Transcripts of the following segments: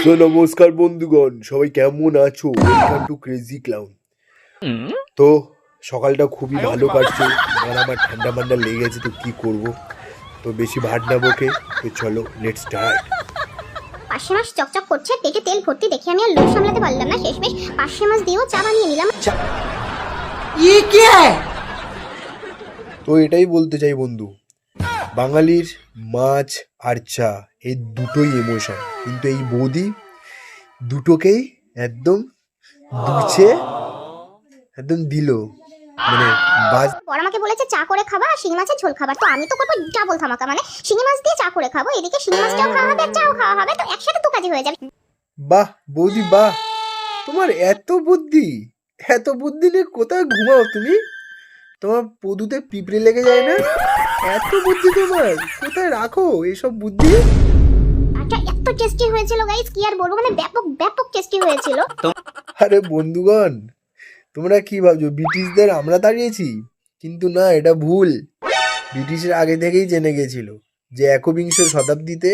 তো নমস্কার বন্ধুগণ সবাই কেমন আছো? ওয়েলকাম টু ক্রেজি ক্লাউন তো সকালটা খুবই ভালো কাটছে। আর আমার ঠান্ডা মান্ডা লেগেছে তো কি করব? তো বেশি ভাট না বকে তো চলো লেট স্টার্ট পার্শে মাছ চকচক করছে পেটে তেল ভর্তি দেখে আমি আর লোভ সামলাতে পারলাম না। শেষমেশ পার্শে মাছ দিয়েও চা বানিয়ে নিলাম। ইয়ে তো এটাই বলতে চাই বন্ধু বাঙালির মাছ আর চা এই দুটোই ইমোশন কিন্তু এই বৌদি দুটোকেই একদম দুছে একদম দিল। মানে বাজ আমাকে বলেছে চা করে খাবা আর শিঙি মাছের ঝোল খাবার তো আমি তো করব ডাবল ধামাকা। মানে শিঙি মাছ দিয়ে চা করে খাব এদিকে শিঙি মাছটাও খাওয়া হবে আর চাও খাওয়া হবে তো একসাথে তো কাজে হয়ে যাবে। বাহ বৌদি বাহ। তোমার এত বুদ্ধি এত বুদ্ধি নিয়ে কোথায় ঘুমাও তুমি? তোমার পদুতে পিঁপড়ে লেগে যায় না? এত বুদ্ধি তোমার? কোথায় রাখো এসব বুদ্ধি? চাটা এত টেস্টি হয়েছিল গাইস কি আর বলব? মানে ব্যাপক ব্যাপক টেস্টি হয়েছিল। আরে বন্ধুগণ তোমরা কি ভাবছ? ব্রিটিশদের আমরা দাঁড়িয়েছি? কিন্তু না এটা ভুল। ব্রিটিশের আগে থেকেই জেনে গেছিল যে একবিংশ শতাব্দীতে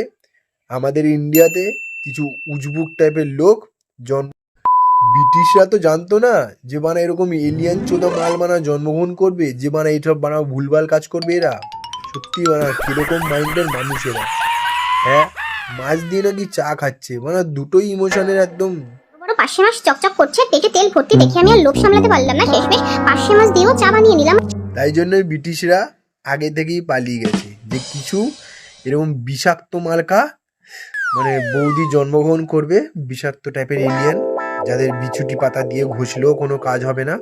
আমাদের ইন্ডিয়াতে কিছু উজবুক টাইপের লোক জন্ম ব্রিটিশরা তো জানতো না যে বানা এরকম এলিয়ান চোদা মাল বানা জন্মগ্রহণ করবে যে বানা এইসব বানা ভুলভাল কাজ করবে এরা। সত্যি বানা কীরকম মাইন্ডের মানুষ এরা। হ্যাঁ মাছ দিয়ে নাকি চা খাচ্ছে। মানে দুটোই ইমোশনের একদম পার্শে মাছ চকচক করছে পেটে তেল ভর্তি দেখে আমি আর লোভ সামলাতে পারলাম না। শেষমেশ পার্শে মাছ দিয়েও চা বানিয়ে নিলাম। তাই জন্যই ব্রিটিশরা আগে থেকেই পালিয়ে গেছে। যে কিছু এরকম বিষাক্ত মার্কা মানে বৌদি জন্মগ্রহণ করবে বিষাক্ত টাইপের এলিয়ান যাদের বিছুটি পাতা দিয়ে ঘষলেও কোনো কাজ হবে না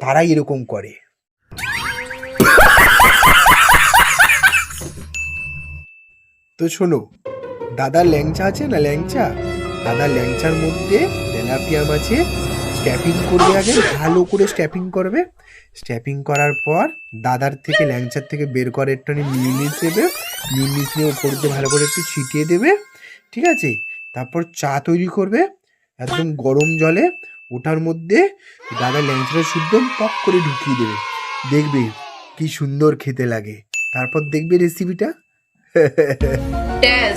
তারাই এরকম করে। তো শোনো দাদা ল্যাংচা আছে না ল্যাংচা? দাদা ল্যাংচার মধ্যে তেলাপিয়া মাছে স্ট্যাপিং করবে আগে ভালো করে স্ট্যাপিং করবে। স্ট্যাপিং করার পর দাদার থেকে ল্যাংচার থেকে বের করে একটুখানি মিউনিস দেবে। মিউনিস নিয়ে ওপর দিয়ে ভালো করে একটু ছিটিয়ে দেবে ঠিক আছে? তারপর চা তৈরি করবে একদম গরম জলে। ওটার মধ্যে দাদা ল্যাংচাটা শুদ্ধ টক করে ঢুকিয়ে দেবে। দেখবে কি সুন্দর খেতে লাগে। তারপর দেখবে রেসিপিটা Yes.